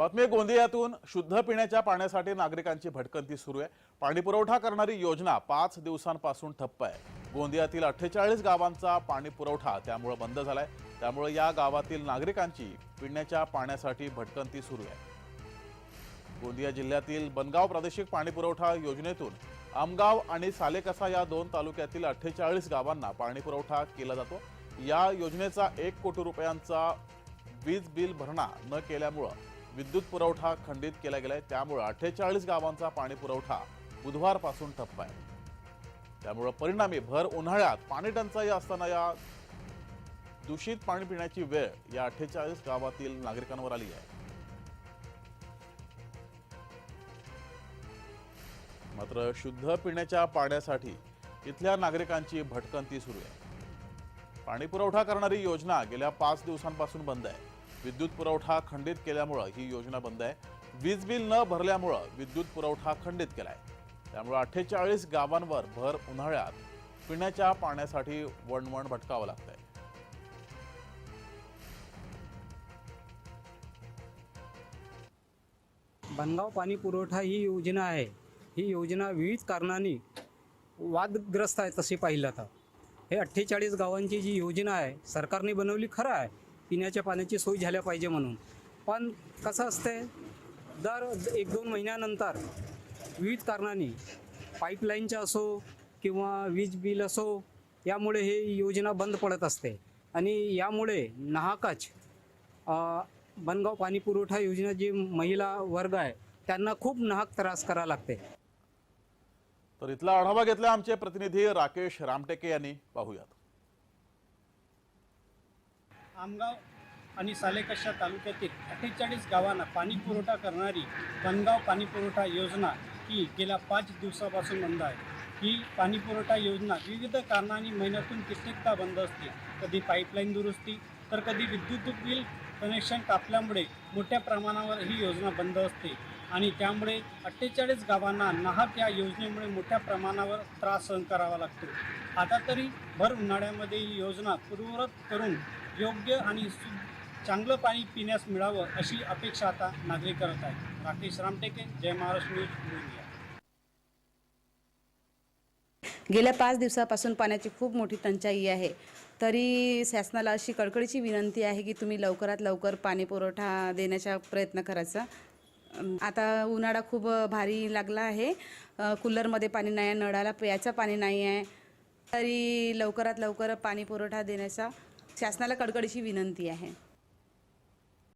बातमी गोंदियातून शुद्ध पिण्याच्या पाण्यासाठी नागरिकांची भटकंती सुरू आहे. पाणी पुरवठा करणारी योजना पाच दिवसांपासून ठप्प आहे. गोंदियातील अठ्ठेचाळीस गावांचा पाणी पुरवठा त्यामुळे बंद झालाय. त्यामुळे या गावातील नागरिकांची पिण्याच्या पाण्यासाठी भटकंती सुरू आहे. गोंदिया जिल्ह्यातील बनगाव प्रादेशिक पाणी पुरवठा योजनेतून आमगाव आणि सालेकसा या दोन तालुक्यातील अठ्ठेचाळीस गावांना पाणी पुरवठा केला जातो. या योजनेचा एक कोटी रुपयांचा वीज बिल भरणा न केल्यामुळं विद्युत पुरवठा खंडित केला गेलाय. त्यामुळे अठ्ठेचाळीस गावांचा पाणी पुरवठा बुधवारपासून ठप्प आहे. त्यामुळं परिणामी भर उन्हाळ्यात पाणी टंचाई असताना या दूषित पाणी पिण्याची वेळ या अठ्ठेचाळीस गावातील नागरिकांवर आली आहे. मात्र शुद्ध पिण्याच्या पाण्यासाठी इथल्या नागरिकांची भटकंती सुरू आहे. पाणी पुरवठा करणारी योजना गेल्या पाच दिवसांपासून बंद आहे. विद्युत पुरवठा खंडित केल्यामुळं ही योजना बंद आहे. वीज बिल न भरल्यामुळं विद्युत पुरवठा खंडित केला आहे त्यामुळं अठ्ठेचाळीस गावांवर भर उन्हाळ्यात पिण्याच्या पाण्यासाठी वणवण भटकावं लागतंय. बनगाव पाणी पुरवठा ही योजना आहे. ही योजना विविध कारणांनी वादग्रस्त आहे तसे पाहिलं तर हे अठ्ठेचाळीस गावांची जी योजना आहे सरकारने बनवली खरं आहे. पिण्याच्या पाण्याची सोय झाल्या पाहिजे म्हणून. पण कसं असते दर एक दोन महिन्यानंतर विविध कारणाने पाईपलाईनच्या असो किंवा वीज बिल असो यामुळे हे योजना बंद पडत असते. आणि यामुळे नाहकाच बनगाव पाणी पुरवठा योजना जी महिला वर्ग आहे त्यांना खूप नाहक त्रास करावा लागते. तर इथला आढावा घेतला आमचे प्रतिनिधी राकेश रामटेके यांनी. पाहूयात. आमगाव आणि सालेकशा तालुक्यातील अठ्ठेचाळीस गावांना पाणी पुरवठा करणारी बनगाव पाणी पुरवठा योजना ही गेल्या पाच दिवसापासून बंद आहे. ही पाणी पुरवठा योजना विविध कारणांनी महिन्यातून कित्येकदा बंद असते. कधी पाईपलाईन दुरुस्ती तर कधी विद्युत बिल कनेक्शन कापल्यामुळे मोठ्या प्रमाणावर ही योजना बंद असते आणि त्यामुळे अठ्ठेचाळीस गावांना नाहक या योजनेमुळे मोठ्या प्रमाणावर त्रास सहन करावा लागतो. आता तरी भर उन्हाळ्यामध्ये ही योजना पूर्ववत करून योग्य आणि सु चांगलं पाणी पिण्यास मिळावं अशी अपेक्षा आता नागरिक करत आहेत. राकेश रामटेके जय महाराष्ट्र न्यूज गोंदिया गेल्या पाच दिवसापासून पाण्याची खूप मोठी टंचाई आहे. तरी शासनाला अशी कळकळीची विनंती आहे की तुम्ही लवकरात लवकर पाणी पुरवठा देण्याचा प्रयत्न करायचा आता उन्हाळा खूप भारी लागला आहे. कूलरमध्ये पाणी नाही आहे नळाला प्यायचं पाणी नाही आहे. तरी लवकरात लवकर पाणी पुरवठा देण्याचा शासनाला कडकडीची विनंती आहे.